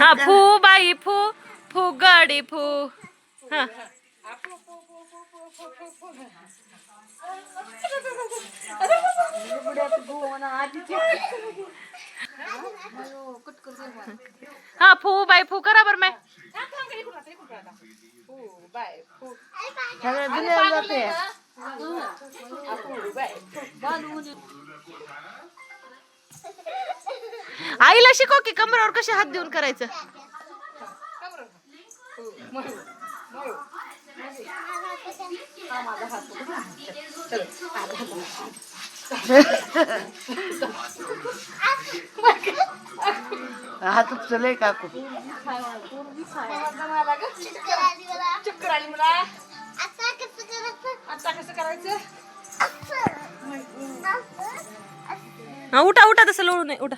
हा फू बाई फू फू गाडी फू. हा. हा फू बाई फू करा बरं माय दुनिया आईला शिकव की कमरावर कसे हात देऊन करायचं. हात उपसलंय काकू. चक्कर आली मला. आता कसं करायचं हा उठा उठा तसं लोळू नये उठा.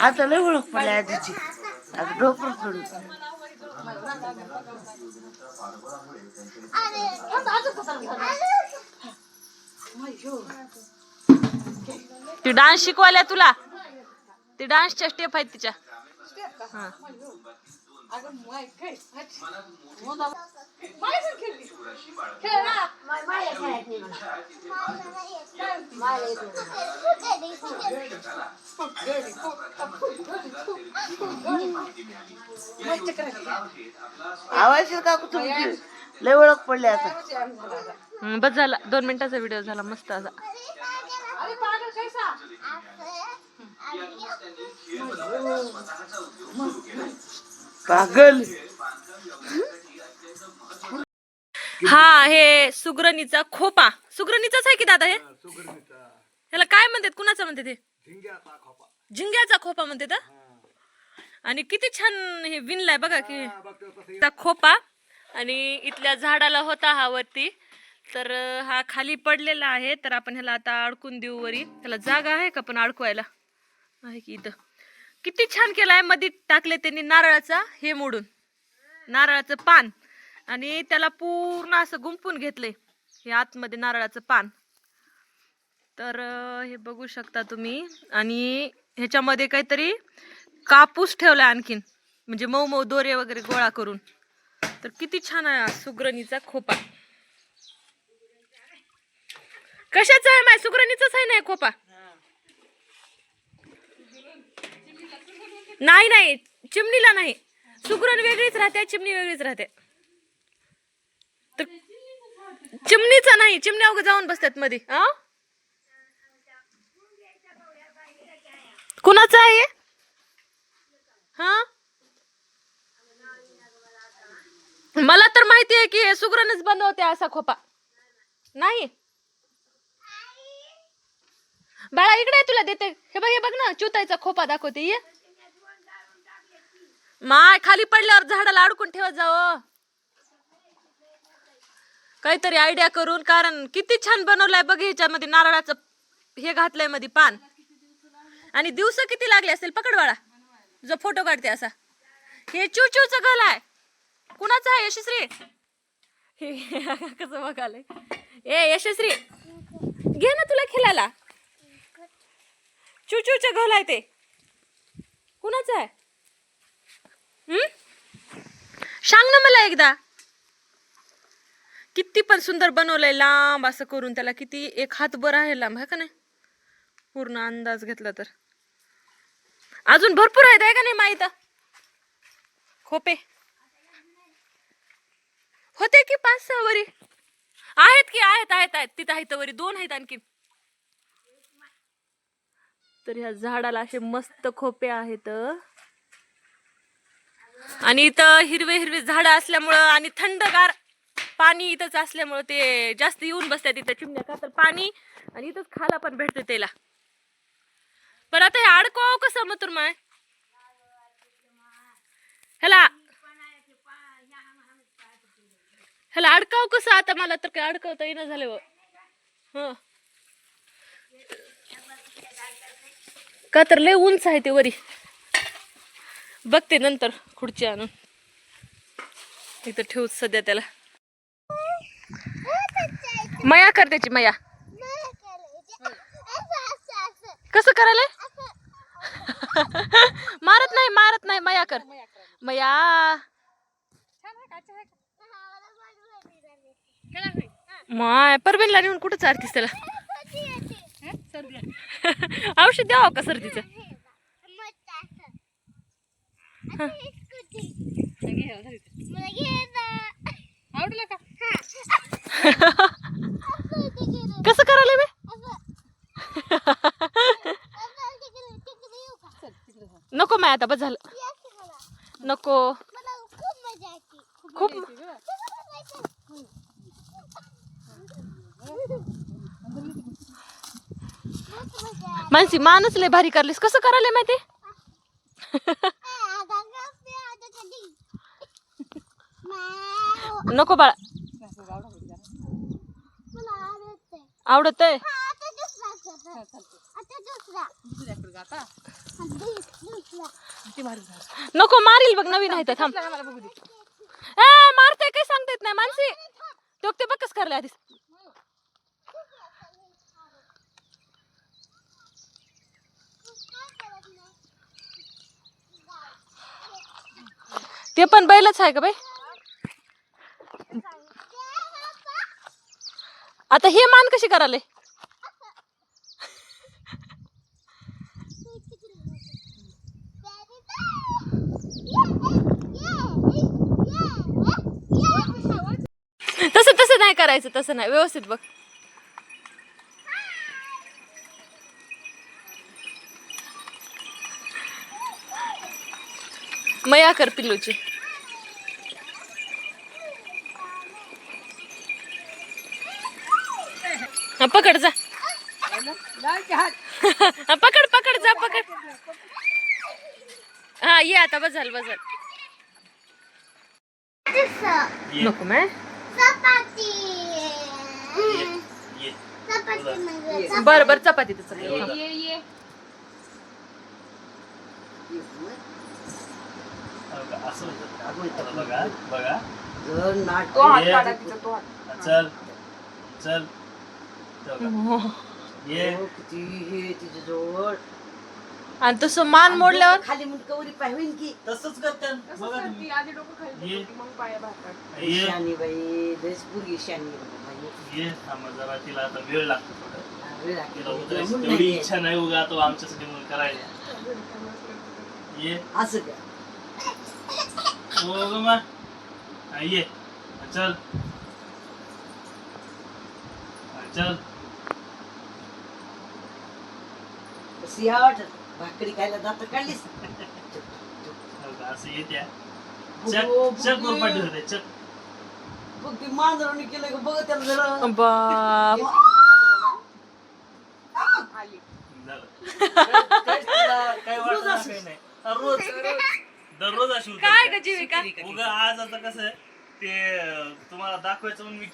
आता लय ओळख पडली आजीची. आता डोकर सोडून. ती डान्स शिकवायला तुला. ती डान्सच्या स्टेप आहेत तिच्या. हा. अगं माय खेळ माय पण खेळली. खेळ ना. माय चक्कर आली. आवाज काकू तुमची लय ओळख पडली आता. बस झाला. दोन मिनिटाचा व्हिडिओ झाला. मस्त असा. अरे पागल कैसा? पागल. हा हे सुगरणीचा खोपा. सुगरणीचाच आहे की दादा हे? ह्याला काय म्हणतात? कुणाचा म्हणते ते झिंग्याचा खोपा. म्हणते तर आणि किती छान हे विणलाय बघा की. खोपा. आणि इथल्या झाडाला होता हा वरती. तर हा खाली पडलेला आहे. तर आपण ह्याला आता अडकून देऊ वरी. त्याला जागा आहे का पण अडकवायला? आहे की इथं? किती छान केलायमध्ये टाकले त्यांनी नारळाचा हे मोडून. नारळाचं पान. आणि त्याला पूर्ण असं गुंपून घेतलंय. हे आतमध्ये नारळाचं पान. तर हे बघू शकता तुम्ही. आणि ह्याच्यामध्ये काहीतरी कापूस ठेवलाय आणखीन. म्हणजे मऊ मऊ दोरे वगैरे गोळा करून. तर किती छान आहे सुग्रणीचा सुगरणीचा खोपा. कशाचा आहे माय? सुगरणीचाच आहे ना खोपा? नाही नाही. चिमणीला नाही. सुगरण वेगळीच राहते चिमणी वेगळीच राहते. तर चिमणीचा नाही चिमण्या उगा जाऊन बसतात मध्ये हा? कुणाचा आहे? हा? मला तर माहिती आहे की हे सुगरणच बनवते असा खोपा. नाही? बाळा इकडे तुला देते. हे बघ हे बघ ना चुतायचा खोपा दाखवते. ये. माय खाली पडल्यावर झाडाला अडकून ठेवत जाव हो. काहीतरी आयडिया करून कारण किती छान बनवलंय बघ ह्याच्यामध्ये नारळाचं हे घातलंयमध्ये पान. आणि दिवस किती लागले असेल पकडवाळा जो फोटो काढते असा. हे चूचूच घाल आहे. कुणाचं आहे यशस्वी हे कसं बघालय. ए यशस्वी घे ना तुला खेळायला चूचूचं घाल आहे ते. कुणाचं आहे? सांग ना मला एकदा. किती पण सुंदर बनवलंय लांब असं करून त्याला किती एक हात बर आहे लांब आहे का नाही? पूर्ण अंदाज घेतला तर. अजून भरपूर आहेत आहे का नाही माहीत? खोपे. होते की पाच सहा वरी? आहेत की आहेत आहेत आहेत. तिथं आहेत वरी. दोन आहेत आणखी. तर ह्या झाडाला असे मस्त खोपे आहेत. आणि इथं हिरवे हिरवे झाडं असल्यामुळं आणि थंडगार पाणी इथंच असल्यामुळं ते जास्त येऊन बसतात इथं चिमण्या का तर पाणी आणि इथंच खायला पण भेटते त्याला. पण आता हे अडकवाव कसं मग तुर माय? ह्याला ह्याला अडकाव कसं? आता मला तर काय अडकवता येणं झालं का तर लय उंच आहे ते वरी. बघते नंतर खुर्ची आणून. इथं ठेवूच सध्या त्याला. मया कर त्याची मया. कसं करायला? मारत नाही मारत नाही मया कर. मया. माय परबीनला नेऊन कुठं चारतीस त्याला? औषध द्यावं का सर्दीचं? आवडलं का? कसं करायला बे नको माय आता बस झालं. नको. खूप मानसी मानच लय भारी करलीस. कसं करायला माहिती? नको बाळा. आवडत आहे नको मारील बघ नवीन आहे तर थांब. मला बघू दे ए मारते काही सांगता येत नाही. मानसी तो ते बघ कसं करले आधीच ते पण बैलच आहे का बाई? आता हे मान कशी कराले? तसं तसं नाही करायचं तसं नाही. व्यवस्थित बघ. मया कर पिल्लूची. हा, पकड जा. हा, पकड पकड जा पकड. हा ये आता बस झालं नको मॅ बर बर चपाती. बघा बघा तो हात ये. काढा तिचा तो हात चल चल तेव्हा का? ये तिच्याजवळ आणि तसं मान मोडल्यावर खाली मुंडकं वरी पाय होईन की. तसंच करते. तसंच बघा करते, तुम्ही. आधी डोकं खाली ये. ठेवते, मग पाया बाहेर काढते. ये. शानी बाई लयच पुरगी शानी बाई. ये. थांबा जरा तिला आता वेळ लागतो थोडं. जमून तेवढी नाही. इच्छा नाही उगा तो आमच्यासाठी म्हणून करायला. ये. असं का? हो ग मा. हा, ये. हा, चल. हा, चल. सिंहा वाटत भाकरी खायला जात काढलीस का, असं येत्या. बुगू, चक चक बुगू. वर पाठी होते चक. बघ ती मांजरावणी केलं का बघ त्याला जरा. बाप. आली. झालं. काय- काय तुला काय वाटत नाही, काही नाही. हा, रोज. दररोज अशी काय उतरते. ग जीविका? उगा आज आता कसं आहे, ते अं, तुम्हाला दाखवायचं म्हणून मी